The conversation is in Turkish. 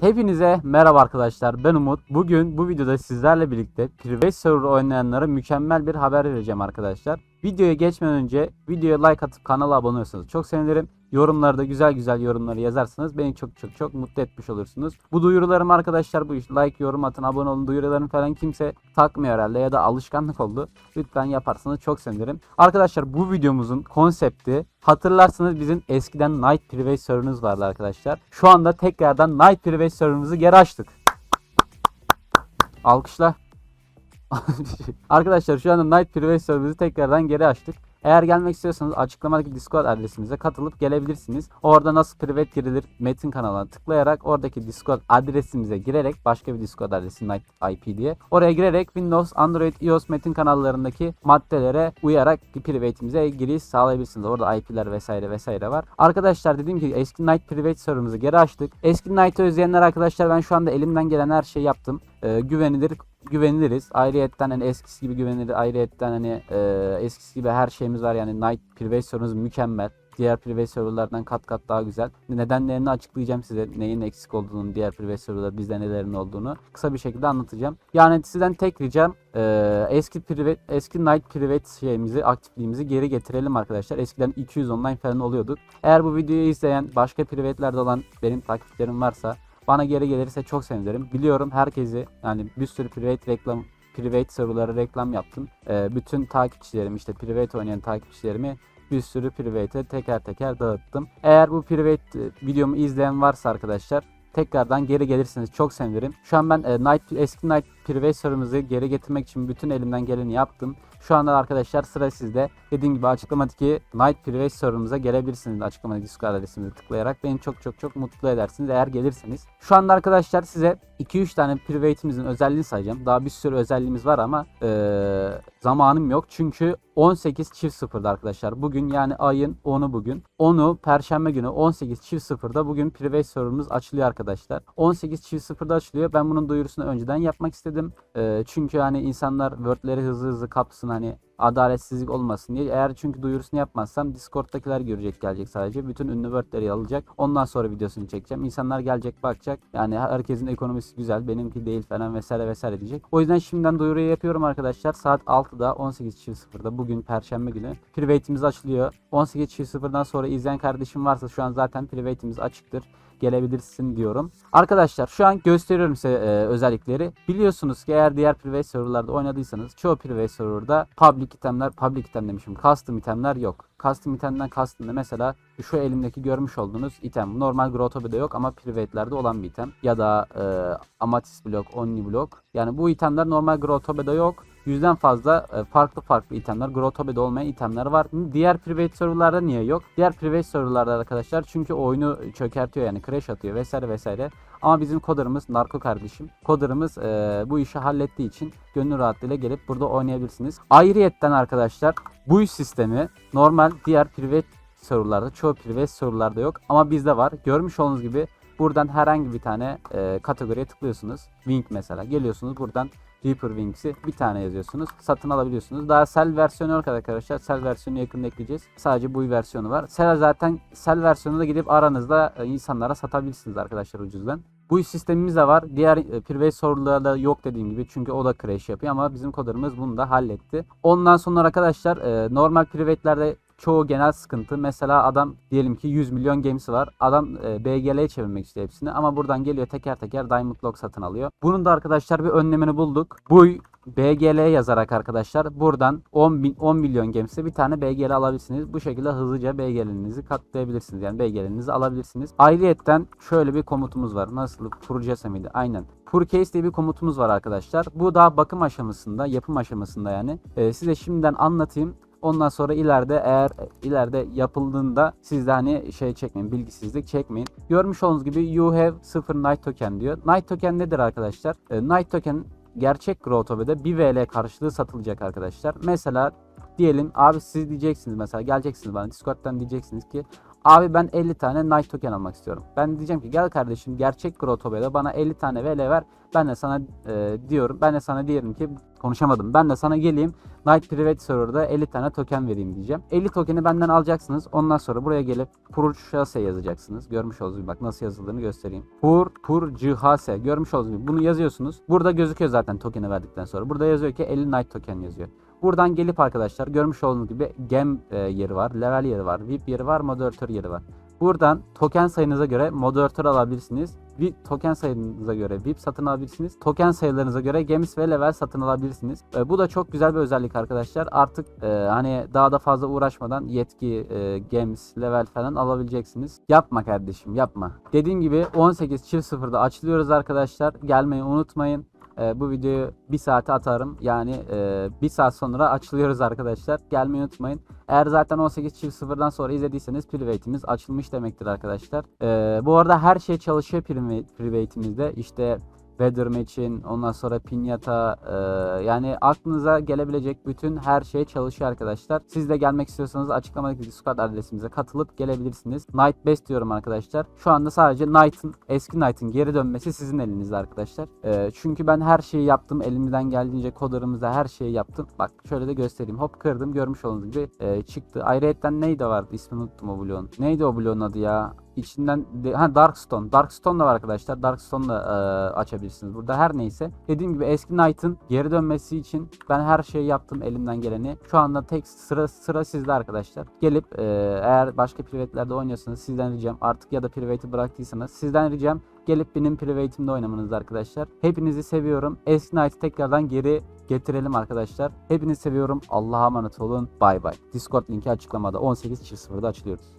Hepinize merhaba arkadaşlar ben Umut. Bugün bu videoda sizlerle birlikte Private Server oynayanlara mükemmel bir haber vereceğim arkadaşlar. Videoya geçmeden önce videoya like atıp kanala abone olursanız çok sevinirim. Yorumlarda güzel güzel yorumları yazarsanız beni çok çok çok mutlu etmiş olursunuz. Bu duyurularım arkadaşlar bu iş like yorum atın abone olun duyurularını falan kimse takmıyor herhalde ya da alışkanlık oldu. Lütfen yaparsanız çok sevinirim. Arkadaşlar bu videomuzun konsepti hatırlarsınız bizim eskiden Night Private Server'ımız vardı arkadaşlar. Şu anda tekrardan Night Private Server'ımızı geri açtık. Alkışla. Arkadaşlar şu anda Night Private Server'ımızı tekrardan geri açtık. Eğer gelmek istiyorsanız açıklamadaki Discord adresimize katılıp gelebilirsiniz. Orada nasıl private girilir Metin kanalına tıklayarak oradaki Discord adresimize girerek başka bir Discord adresi IP diye. Oraya girerek Windows, Android, iOS Metin kanallarındaki maddelere uyarak private'imize giriş sağlayabilirsiniz. Orada IP'ler vesaire vesaire var. Arkadaşlar dediğim gibi eski Night Private server'ımızı geri açtık. Eski Night'ı özleyenler arkadaşlar ben şu anda elimden gelen her şeyi yaptım. Ee, güvenilir güveniliriz. Ayrıyetten hani eskisi gibi güvenilir. Ayrıyetten hani e, eskisi gibi her şeyimiz var. Yani Night Private server'ımız mükemmel. Diğer private serverlardan kat kat daha güzel. Nedenlerini açıklayacağım size. Neyin eksik olduğunu, diğer private serverlar bizde nelerin olduğunu kısa bir şekilde anlatacağım. Yani sizden tek ricam e, eski private, eski Night Private şeyimizi, aktifliğimizi geri getirelim arkadaşlar. Eskiden 200 online falan oluyorduk. Eğer bu videoyu izleyen başka private'lerde olan benim takipçilerim varsa bana geri gelirse çok sevinirim. Biliyorum herkesi yani bir sürü private reklam private serverlara reklam yaptım. Ee, bütün takipçilerim işte private oynayan takipçilerimi bir sürü private'e teker teker dağıttım. Eğer bu private e, videomu izleyen varsa arkadaşlar tekrardan geri gelirseniz çok sevinirim. Şu an ben e, Night, eski Night Private server'ımızı geri getirmek için bütün elimden geleni yaptım. Şu anda arkadaşlar sıra sizde. Dediğim gibi açıklamadaki Night Private server'ımıza gelebilirsiniz. Açıklamadaki Discord adresimizi tıklayarak beni çok çok çok mutlu edersiniz eğer gelirseniz. Şu anda arkadaşlar size 2-3 tane private'imizin özelliğini sayacağım. Daha bir sürü özelliğimiz var ama eee, zamanım yok. Çünkü 18 çift sıfırda arkadaşlar. Bugün yani ayın 10'u bugün. 10'u perşembe günü 18 çift sıfırda bugün private server'ımız açılıyor arkadaşlar. 18 çift sıfırda açılıyor. Ben bunun duyurusunu önceden yapmak istedim. Eee, çünkü hani insanlar wordleri hızlı hızlı kapsın hani adaletsizlik olmasın diye. Eğer çünkü duyurusunu yapmazsam Discord'dakiler görecek gelecek sadece. Bütün ünlü wordleri alacak. Ondan sonra videosunu çekeceğim. İnsanlar gelecek bakacak. Yani herkesin ekonomisi güzel. Benimki değil falan vesaire vesaire diyecek. O yüzden şimdiden duyuruyu yapıyorum arkadaşlar. Saat 6'da 18.00'da bugün perşembe günü private'imiz açılıyor. 18.00'dan sonra izleyen kardeşim varsa şu an zaten private'imiz açıktır gelebilirsin diyorum. Arkadaşlar şu an gösteriyorum size e, özellikleri. Biliyorsunuz ki eğer diğer private serverlarda oynadıysanız çoğu private serverda public itemler, public item demişim. Custom itemler yok. Custom itemden custom da mesela şu elimdeki görmüş olduğunuz item. Normal Grotto'da yok ama private'lerde olan bir item. Ya da e, Amatist blok, Omni blok. Yani bu itemler normal Grotto'da yok. Yüzden fazla e, farklı farklı itemler, Grotto'da olmayan itemler var. Diğer private serverlarda niye yok? Diğer private serverlarda arkadaşlar çünkü oyunu çökertiyor yani crash atıyor vesaire vesaire. Ama bizim coder'ımız Narko kardeşim. Coder'ımız e, bu işi hallettiği için gönül rahatlığıyla gelip burada oynayabilirsiniz. Ayrıyetten arkadaşlar bu iş sistemi normal diğer private serverlarda çoğu private serverlarda yok ama bizde var. Görmüş olduğunuz gibi buradan herhangi bir tane e, kategoriye tıklıyorsunuz. Wing mesela geliyorsunuz buradan Reaper Wings'i bir tane yazıyorsunuz. Satın alabiliyorsunuz. Daha Cell versiyonu yok arkadaşlar. Cell versiyonu yakında ekleyeceğiz. Sadece bu versiyonu var. Cell zaten Cell versiyonu da gidip aranızda e, insanlara satabilirsiniz arkadaşlar ucuzdan. Bu sistemimiz de var. Diğer e, private serverlarda yok dediğim gibi. Çünkü o da crash yapıyor ama bizim coder'ımız bunu da halletti. Ondan sonra arkadaşlar e, normal private'lerde çoğu genel sıkıntı. Mesela adam diyelim ki 100 milyon gemisi var. Adam e, BGL'ye çevirmek istiyor hepsini ama buradan geliyor teker teker Diamond Lock satın alıyor. Bunun da arkadaşlar bir önlemini bulduk. Bu BGL yazarak arkadaşlar buradan 10, bin, 10 milyon gemisi bir tane BGL alabilirsiniz. Bu şekilde hızlıca BGL'inizi katlayabilirsiniz. Yani BGL'inizi alabilirsiniz. Ayrıyetten şöyle bir komutumuz var. Nasıl? Purcasa mıydı? Aynen. Purcase diye bir komutumuz var arkadaşlar. Bu daha bakım aşamasında, yapım aşamasında yani. Ee, size şimdiden anlatayım. Ondan sonra ileride eğer ileride yapıldığında siz de hani şey çekmeyin, bilgisizlik çekmeyin. Görmüş olduğunuz gibi you have 0 night token diyor. Night token nedir arkadaşlar? E, night token gerçek Grottobe'de 1 VL karşılığı satılacak arkadaşlar. Mesela diyelim abi siz diyeceksiniz mesela geleceksiniz bana Discord'dan diyeceksiniz ki Abi ben 50 tane Knight token almak istiyorum. Ben diyeceğim ki gel kardeşim gerçek Grotoba'da bana 50 tane VL ver. Ben de sana e, diyorum. Ben de sana diyelim ki konuşamadım. Ben de sana geleyim Night Private Server'da 50 tane token vereyim diyeceğim. 50 tokeni benden alacaksınız. Ondan sonra buraya gelip Purchase yazacaksınız. Görmüş olduğunuz gibi bak nasıl yazıldığını göstereyim. Pur Purchase görmüş olduğunuz gibi bunu yazıyorsunuz. Burada gözüküyor zaten tokeni verdikten sonra. Burada yazıyor ki 50 Night token yazıyor. Buradan gelip arkadaşlar görmüş olduğunuz gibi gem e, yeri var, level yeri var, VIP yeri var, moderatör yeri var. Buradan token sayınıza göre moderatör alabilirsiniz. VIP token sayınıza göre VIP satın alabilirsiniz. Token sayılarınıza göre gems ve level satın alabilirsiniz. E, bu da çok güzel bir özellik arkadaşlar. Artık e, hani daha da fazla uğraşmadan yetki, e, gems, level falan alabileceksiniz. Yapma kardeşim yapma. Dediğim gibi 18 çift sıfırda açılıyoruz arkadaşlar. Gelmeyi unutmayın. E, bu videoyu bir saate atarım. Yani e, bir saat sonra açılıyoruz arkadaşlar. Gelmeyi unutmayın. Eğer zaten 18 çift sıfırdan sonra izlediyseniz private'imiz açılmış demektir arkadaşlar. E, bu arada her şey çalışıyor priva- private'imizde. İşte Weather Match'in ondan sonra Pinyata e, yani aklınıza gelebilecek bütün her şey çalışıyor arkadaşlar. Siz de gelmek istiyorsanız açıklamadaki Discord adresimize katılıp gelebilirsiniz. Night Best diyorum arkadaşlar. Şu anda sadece Knight'ın eski Knight'ın geri dönmesi sizin elinizde arkadaşlar. E, çünkü ben her şeyi yaptım. Elimden geldiğince kodarımızda her şeyi yaptım. Bak şöyle de göstereyim. Hop kırdım görmüş olduğunuz gibi e, çıktı. Ayrıyetten neydi vardı? İsmini unuttum o bloğun. Neydi o bloğun adı ya? İçinden de- ha Darkstone. Darkstone da var arkadaşlar. Darkstone da e, açabilirsiniz. Burada her neyse. Dediğim gibi eski Knight'ın geri dönmesi için ben her şeyi yaptım elimden geleni. Şu anda tek sıra sıra sizde arkadaşlar. Gelip e, eğer başka private'lerde oynuyorsanız sizden ricam artık ya da private'i bıraktıysanız sizden ricam gelip benim private'imde oynamanız arkadaşlar. Hepinizi seviyorum. Eski Knight'ı tekrardan geri getirelim arkadaşlar. Hepinizi seviyorum. Allah'a emanet olun. Bay bay. Discord linki açıklamada 18.00'da açılıyoruz.